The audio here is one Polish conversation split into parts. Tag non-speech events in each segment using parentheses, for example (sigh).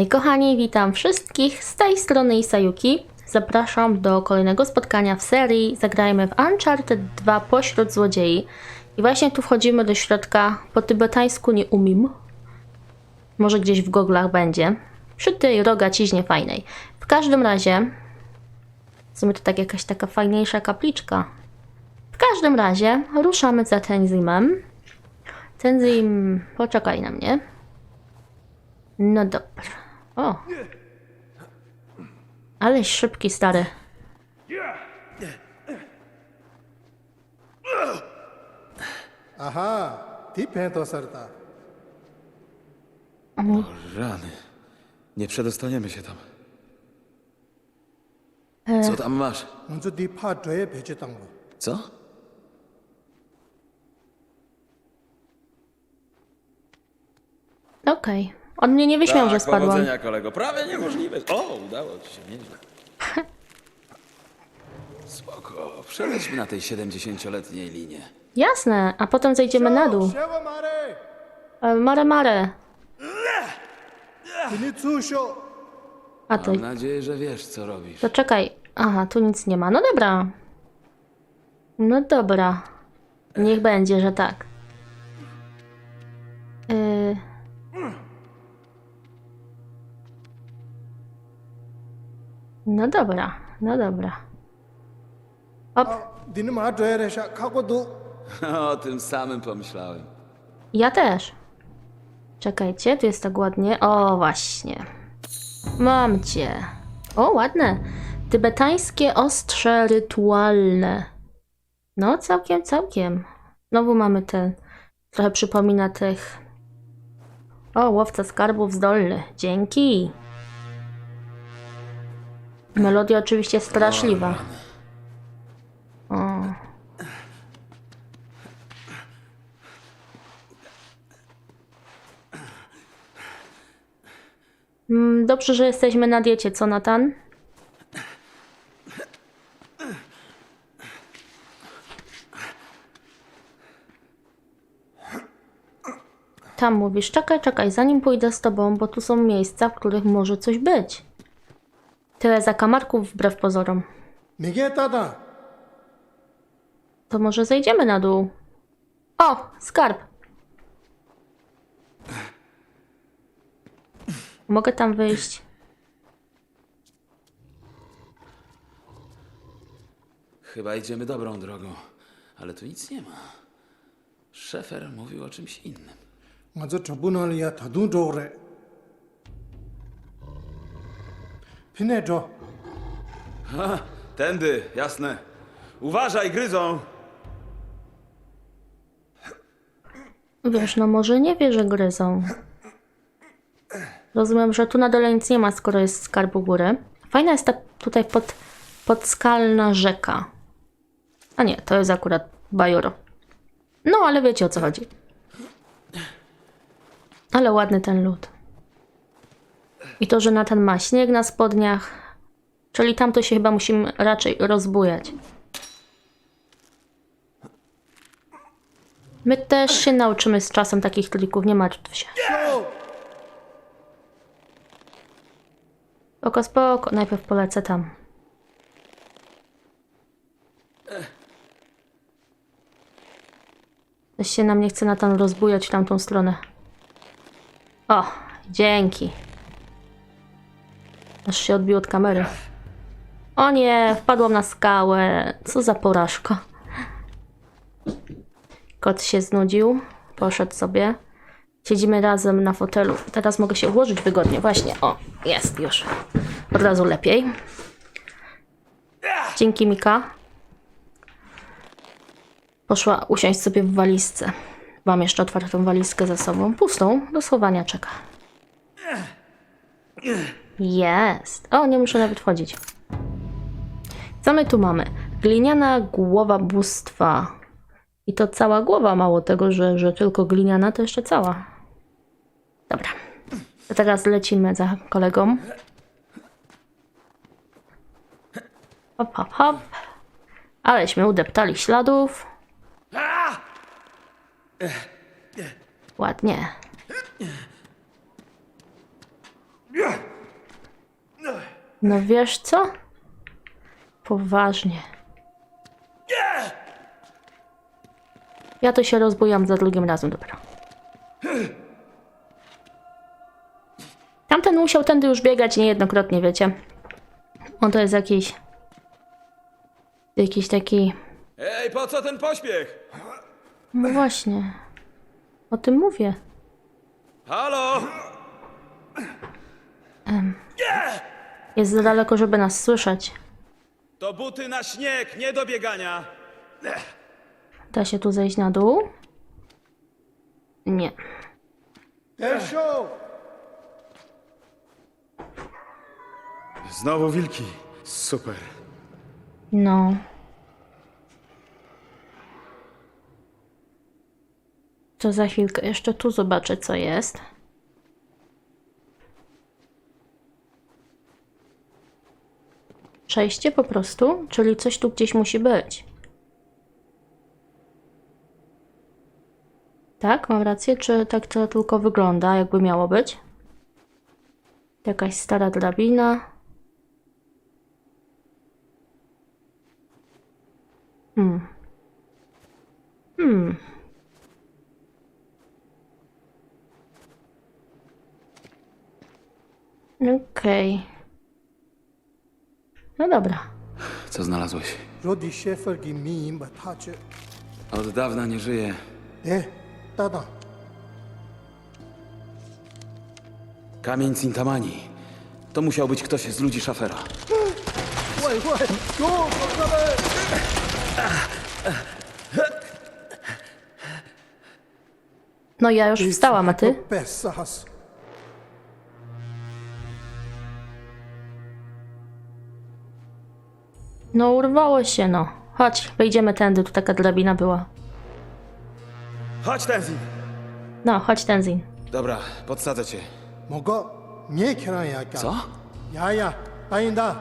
Hej kochani, witam wszystkich z tej strony Isayuki. Zapraszam do kolejnego spotkania w serii Zagrajmy w Uncharted 2 pośród złodziei. I właśnie tu wchodzimy do środka. Po tybetańsku nie umiem. Może gdzieś w goglach będzie. Przy tej rogaciźnie fajnej. W każdym razie... W sumie to tak jakaś taka fajniejsza kapliczka. W każdym razie ruszamy za Tenzimem. Tenzim, poczekaj na mnie. No dobra. O. Ale szybki stary. Aha, ty pęto serta. Rany. Nie przedostaniemy się tam. Co tam masz? 먼저 네 파줘에 배치당 거. Co? Okej. On mnie nie wyśmiał, tak, że spadłam. powodzenia kolego. Prawie niemożliwe. O, udało ci się, nieźle. (laughs) Spoko, przelećmy na tej 70-letniej linie. Jasne, a potem zejdziemy na dół. Siema, Mary! E, mare, mare. A to... Mam nadzieję, że wiesz, co robisz. To czekaj. Aha, tu nic nie ma. No dobra. No dobra. Niech będzie, że tak. No dobra, no dobra. Hop. (laughs) O tym samym pomyślałem. Ja też. Czekajcie, tu jest tak ładnie. O, właśnie. Mam cię. O, ładne. Tybetańskie ostrze rytualne. No, całkiem, całkiem. Znowu mamy ten. Trochę przypomina tych. O, łowca skarbów zdolny. Dzięki. Melodia oczywiście straszliwa. O. Mm, Dobrze, że jesteśmy na diecie, co Natan? Tam mówisz, czekaj, czekaj, zanim pójdę z tobą, bo tu są miejsca, w których może coś być. Tyle zakamarków wbrew pozorom. Miguel tata! To może zejdziemy na dół. O, skarb. Mogę tam wyjść. Chyba idziemy dobrą drogą, ale tu nic nie ma. Szefer mówił o czymś innym. Mazo czabuna liata dużo re. Pinedżo, tędy, jasne. Uważaj, gryzą! Wiesz, no może nie wie, że gryzą. Rozumiem, że tu na dole nic nie ma, skoro jest skarb u góry. Fajna jest ta tutaj pod, podskalna rzeka. A nie, to jest akurat bajoro. No, ale wiecie o co chodzi. Ale ładny ten lód. I to, że Natan ma śnieg na spodniach. Czyli tamto się chyba musimy raczej rozbujać. My też się nauczymy z czasem takich trików, nie martw się. 쇼. Spoko. Najpierw polecę tam. Coś się nam nie chce Natan rozbujać w tamtą stronę. O, dzięki. Aż się odbił od kamery. O nie, wpadłam na skałę. Co za porażka. Kot się znudził. Poszedł sobie. Siedzimy razem na fotelu. Teraz mogę się ułożyć wygodnie. Właśnie. O, jest już. Od razu lepiej. Dzięki Mika. Poszła usiąść sobie w walizce. Mam jeszcze otwartą walizkę za sobą. Pustą. Do schowania czeka. Jest. O, nie muszę nawet wchodzić. Co my tu mamy? Gliniana głowa bóstwa. I to cała głowa, mało tego, że, że tylko gliniana, to jeszcze cała. Dobra. To teraz lecimy za kolegą. Hop, hop, hop. Aleśmy udeptali śladów. Ładnie. No wiesz co? Poważnie. Ja to się rozbujam za drugim razem dopiero. Tamten musiał tędy już biegać niejednokrotnie, wiecie. On to jest jakiś... Jakiś taki... Ej, po co ten pośpiech? No właśnie. O tym mówię. Halo? Jest za daleko, żeby nas słyszeć. To buty na śnieg, nie do biegania. Da się tu zejść na dół? Nie. Znowu wilki. Super. No. To za chwilkę jeszcze tu zobaczę, co jest. Przejście po prostu, czyli coś tu gdzieś musi być. Tak, mam rację, czy tak to tylko wygląda, jakby miało być? Jakaś stara drabina. Okej. No dobra. Co znalazłeś? Rudy Schaefer gimim. Od dawna nie żyje. Nie, tada. Kamień Cintamani. To musiał być ktoś z ludzi szafera. No ja już wstałam, a ty? No urwało się, no. Chodź, wejdziemy tędy, tu taka drabina była. Chodź, Tenzin! No, chodź Tenzin. Dobra, podsadzę cię. Mogo, nie Kirajaka. Co? Jaja, Painda.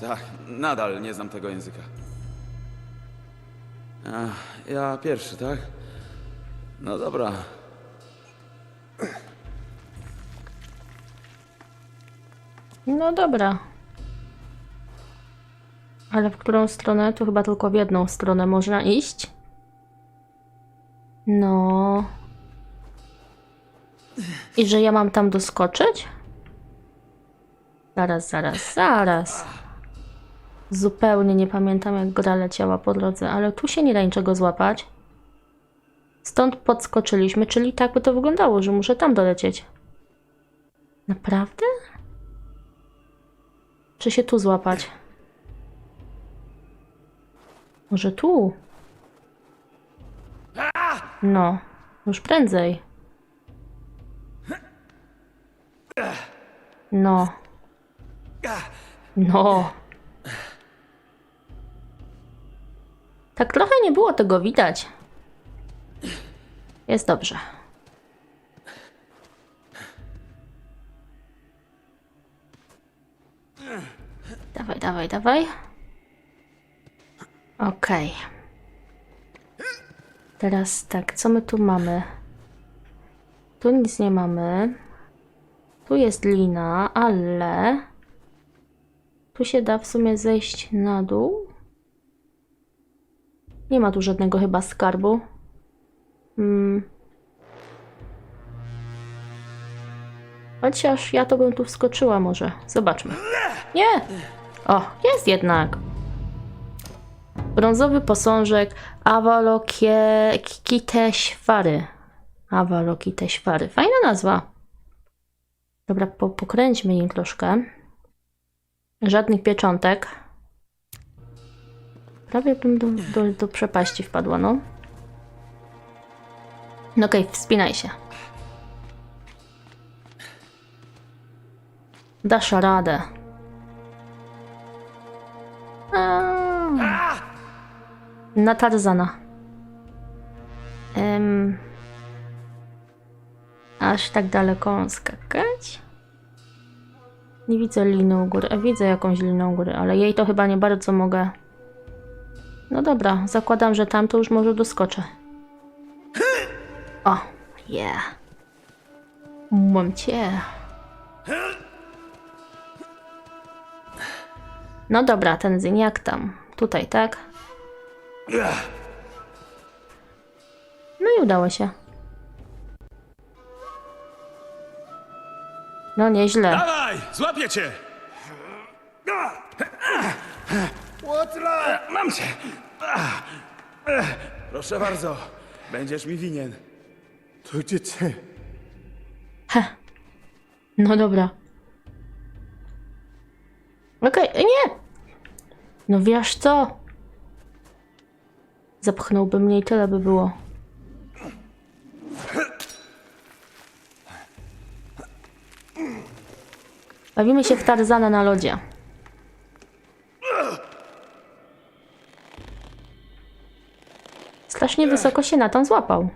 Tak, nadal nie znam tego języka. Ach, ja pierwszy, tak? No dobra. No dobra. Ale w którą stronę? Tu chyba tylko w jedną stronę można iść. No. I że ja mam tam doskoczyć? Zaraz, zaraz, zaraz. Zupełnie nie pamiętam, jak gra leciała po drodze, ale tu się nie da niczego złapać. Stąd podskoczyliśmy, czyli tak by to wyglądało, że muszę tam dolecieć. Naprawdę? Czy się tu złapać? Może tu? No, już prędzej. No. No. Tak trochę nie było tego widać. Jest dobrze. Dawaj, dawaj, dawaj. Okej. Teraz tak, co my tu mamy? Tu nic nie mamy. Tu jest lina, ale... Tu się da w sumie zejść na dół. Nie ma tu żadnego chyba skarbu. Hmm. Chociaż ja to bym tu wskoczyła może. Zobaczmy. Nie! O, jest jednak. Brązowy posążek Avalokiteśwary. Avalokiteśwary. Fajna nazwa. Dobra, po, pokręćmy nim troszkę. Żadnych pieczątek. Prawie bym do, do, do przepaści wpadła, no. No okej, wspinaj się. Dasz radę. Na Tarzana. Em, aż tak daleko skakać? Nie widzę liny u góry. A widzę jakąś linę u góry, ale jej to chyba nie bardzo mogę. No dobra, zakładam, że tam to już może doskoczę. O, yeah. Mam cię. No dobra, ten zyń, jak tam? Tutaj, tak? No i udało się. No nieźle. Dawaj, złapię cię! Łotra! Mam cię! Proszę bardzo, będziesz mi winien. To gdzie ty? No dobra. Okej, okay. nie! No wiesz co? Zapchnąłby mnie i tyle by było. Bawimy się w Tarzana na lodzie. Strasznie wysoko się na tam złapał.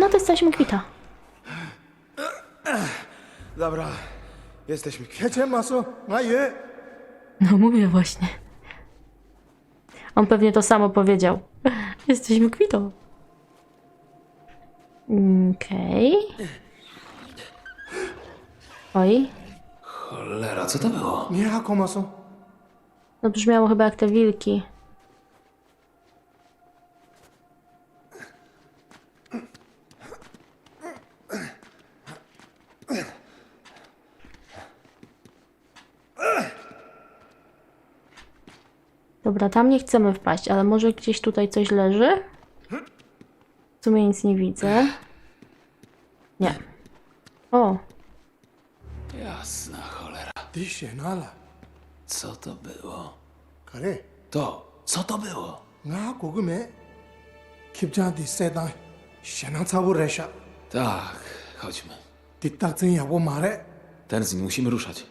No to jesteśmy kwita. Dobra, jesteśmy kwita. Wiecie, Maso, a je. No mówię właśnie. On pewnie to samo powiedział. Jesteśmy kwitą. Okej. Okay. Oj. Cholera, co to było? Mira, ¿cómo No brzmiało chyba jak te wilki. Dobra, tam nie chcemy wpaść, ale może gdzieś tutaj coś leży? W sumie nic nie widzę. Nie. O! Jasna cholera. Disie, nala. Co to było? Kare. To, co to było? Na kogume. Kipjan di sedan. Siena cały resza. Tak, chodźmy. Titak zyn jabo mare. Tenzin, musimy ruszać.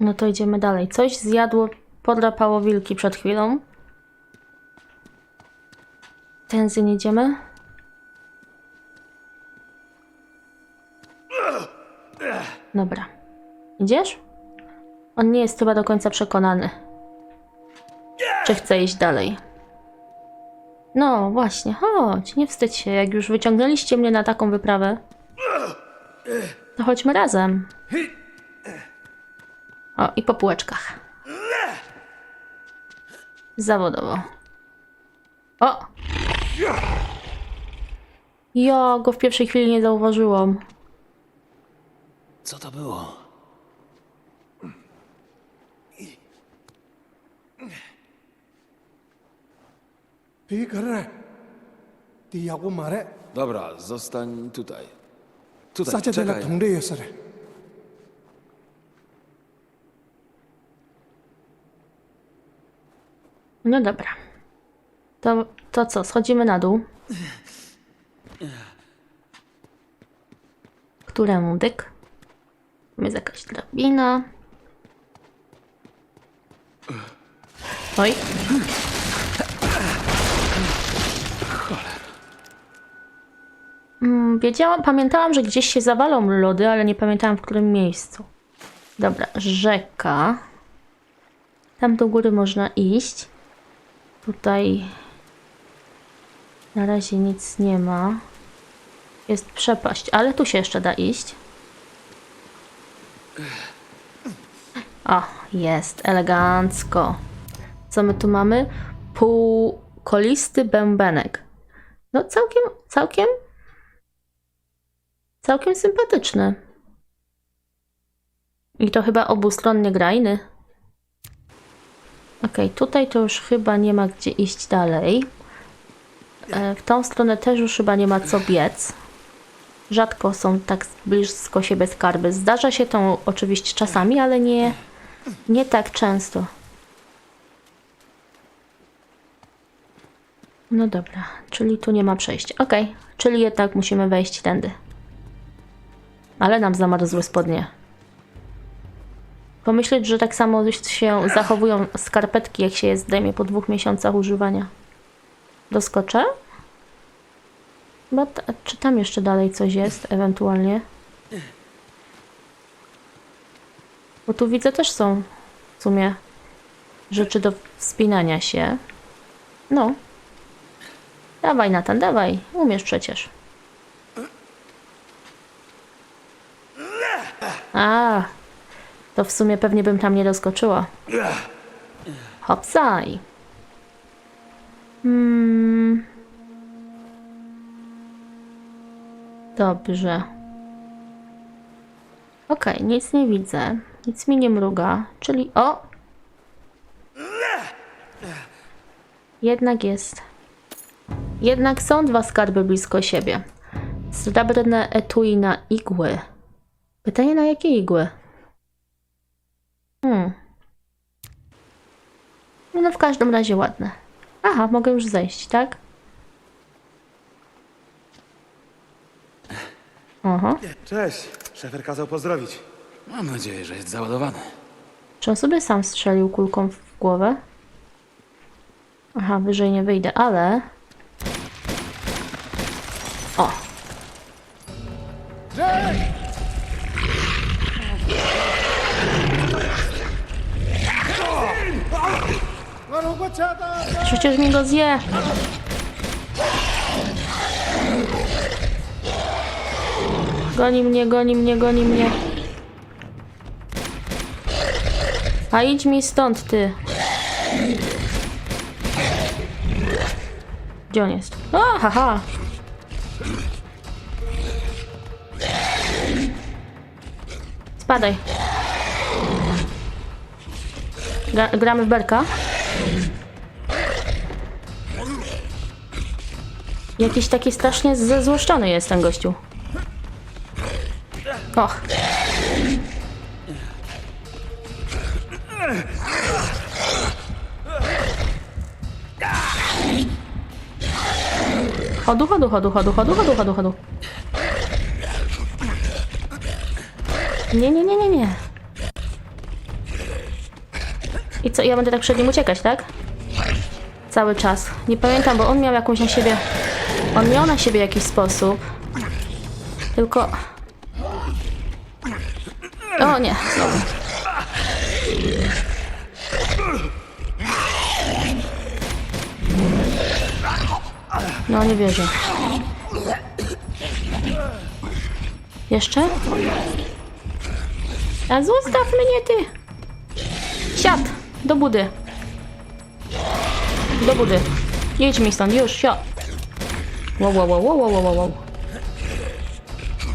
No to idziemy dalej. Coś zjadło, podrapało wilki przed chwilą. Tęzy nie idziemy. Dobra. Idziesz? On nie jest chyba do końca przekonany. Czy chce iść dalej? No właśnie, chodź, nie wstydź się. Jak już wyciągnęliście mnie na taką wyprawę, to chodźmy razem. O, i po półeczkach. Zawodowo. O! Ja go w pierwszej chwili nie zauważyłam. Co to było? Pikre. Ty? Dobra, zostań tutaj. Tutaj, Sacie de czekaj. No dobra. To, to co, schodzimy na dół. Którędyk? Jest jakaś drabina. Oj. Mm, Wiedziałam, pamiętałam, że gdzieś się zawalą lody, ale nie pamiętałam w którym miejscu. Dobra, rzeka. Tam do góry można iść. Tutaj na razie nic nie ma. Jest przepaść, ale tu się jeszcze da iść. O, jest, elegancko. Co my tu mamy? Półkolisty bębenek. No całkiem, całkiem, całkiem sympatyczny. I to chyba obustronnie grajny. Okej, tutaj to już chyba nie ma gdzie iść dalej. E, W tą stronę też już chyba nie ma co biec. Rzadko są tak blisko siebie skarby. Zdarza się to oczywiście czasami, ale nie, nie tak często. No dobra, czyli tu nie ma przejścia. Okej, czyli jednak musimy wejść tędy. Ale nam zamarzły spodnie. Pomyśleć, że tak samo się zachowują skarpetki, jak się je zdejmie po dwóch miesiącach używania. Doskoczę? Ta, czy tam jeszcze dalej coś jest, ewentualnie? Bo tu widzę też są w sumie rzeczy do wspinania się. No. Dawaj, Natan, dawaj. Umiesz przecież. A, to w sumie pewnie bym tam nie doskoczyła. Hopsaj. Hmm. Dobrze. Okej, nic nie widzę. Nic mi nie mruga. Czyli o! Jednak jest. Jednak są dwa skarby blisko siebie. Srebrne etui na igły. Pytanie na jakie igły? Hmm. No w każdym razie ładne. Aha, mogę już zejść, tak? Aha. Cześć. Szefer kazał pozdrowić. Mam nadzieję, że jest załadowany. Czy on sobie sam strzelił kulką w głowę? Aha, wyżej nie wyjdę, ale... O! Przecież mi go zje! Goni mnie, goni mnie, goni mnie. A idź mi stąd, ty. Gdzie on jest? O, haha. Spadaj. Gra, gramy w berka? Jakiś taki strasznie zezłoszczony jest ten gościu. Och. Chodu, chodu, chodu, chodu, chodu, chodu, chodu, chodu. Nie, nie, nie, nie, nie. I co, ja będę tak przed nim uciekać, tak? Cały czas. Nie pamiętam, bo on miał jakąś na siebie... On miał na siebie jakiś sposób. Tylko... O nie, znowu. No, nie wierzę. Jeszcze? A zostaw mnie ty! Siad! Do budy. Do budy. Jedź mi stąd, już, sio. Wow, wow, wow, wow, wow, wow.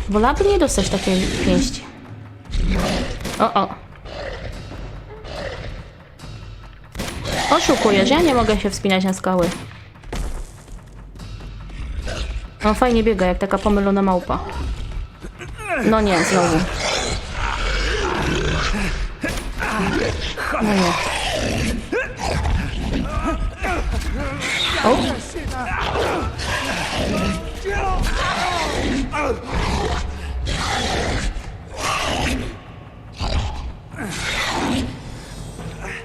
Wolałabym nie dostać takiej pięści. O, o. Oszukujesz, ja nie mogę się wspinać na skały. On fajnie biega, jak taka pomylona małpa. No nie, znowu. No nie. O.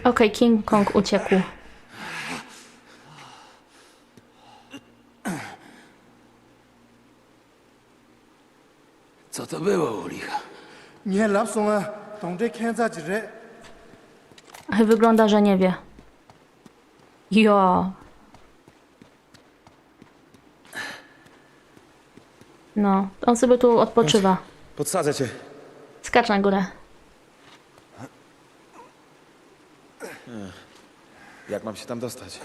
Okej, okay, King Kong uciekł. Co to było, Ulicha? Nie, Lapsona. Że... Wygląda, że nie wie. Jo, No, on sobie tu odpoczywa. Podsadzę cię. Skacz na górę. Jak mam się tam dostać?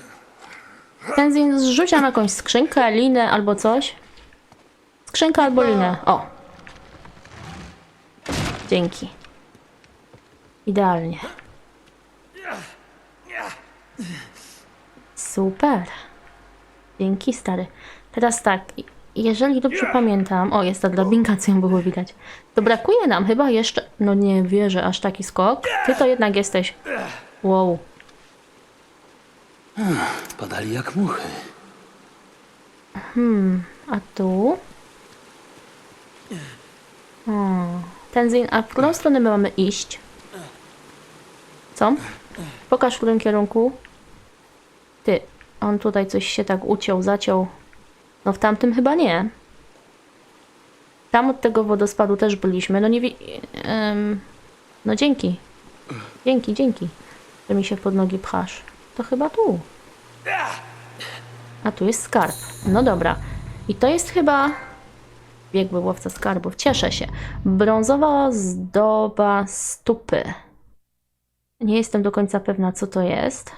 Tenzin zrzuć nam jakąś skrzynkę, linę albo coś. Skrzynka albo linę. O. Dzięki. Idealnie. Super. Dzięki, stary. Teraz tak, jeżeli dobrze pamiętam, o jest ta drabinka, co ją było widać, to brakuje nam chyba jeszcze, no nie wierzę, aż taki skok. Ty to jednak jesteś, wow. Padali jak muchy. A tu? Hmm. Tenzin, a w którą stronę my mamy iść? Co? Pokaż w którym kierunku. Ty, on tutaj coś się tak uciął, zaciął. No w tamtym chyba nie. Tam od tego wodospadu też byliśmy. No nie wi... em, no dzięki. Dzięki, dzięki, że mi się pod nogi pchasz. To chyba tu. A tu jest skarb. No dobra. I to jest chyba Biegły łowca skarbów. Cieszę się. Brązowa zdoba stupy. Nie jestem do końca pewna, co to jest.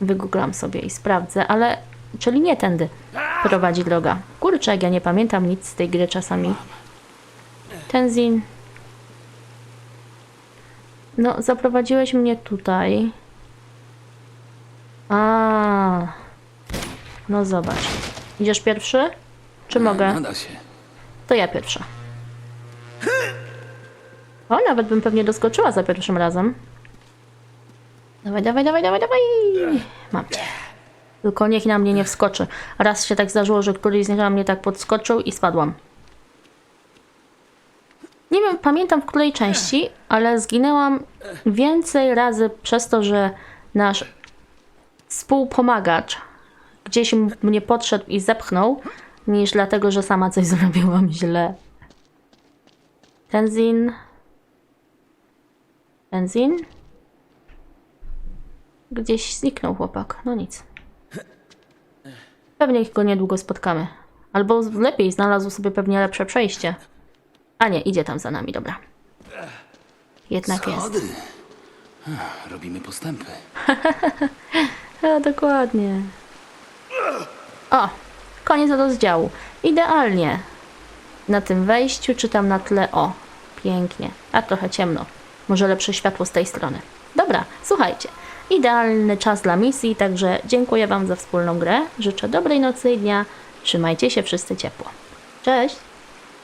Wygooglam sobie i sprawdzę, ale... Czyli nie tędy prowadzi droga. Kurczę, ja nie pamiętam nic z tej gry czasami. Tenzin. No, zaprowadziłeś mnie tutaj. A. No zobacz. Idziesz pierwszy? Czy mogę? Nada się. To ja pierwsza. O, nawet bym pewnie doskoczyła za pierwszym razem. Dawaj, dawaj, dawaj, dawaj, dawaj. Mam cię. Tylko niech na mnie nie wskoczy. Raz się tak zdarzyło, że któryś z nich na mnie tak podskoczył i spadłam. Nie wiem, pamiętam w której części, ale zginęłam więcej razy przez to, że nasz współpomagacz gdzieś mnie podszedł i zepchnął, niż dlatego, że sama coś (laughs) zrobiłam źle. Tenzin. Tenzin? Gdzieś zniknął chłopak. No nic. Pewnie go niedługo spotkamy. Albo lepiej, znalazł sobie pewnie lepsze przejście. A nie, idzie tam za nami, dobra. Jednak jest. Schody. Ech, Robimy postępy. (laughs) A, dokładnie. O, koniec rozdziału. Idealnie. Na tym wejściu czytam na tle o. Pięknie. A trochę ciemno. Może lepsze światło z tej strony. Dobra, słuchajcie. Idealny czas dla misji, także dziękuję Wam za wspólną grę. Życzę dobrej nocy i dnia. Trzymajcie się wszyscy ciepło. Cześć!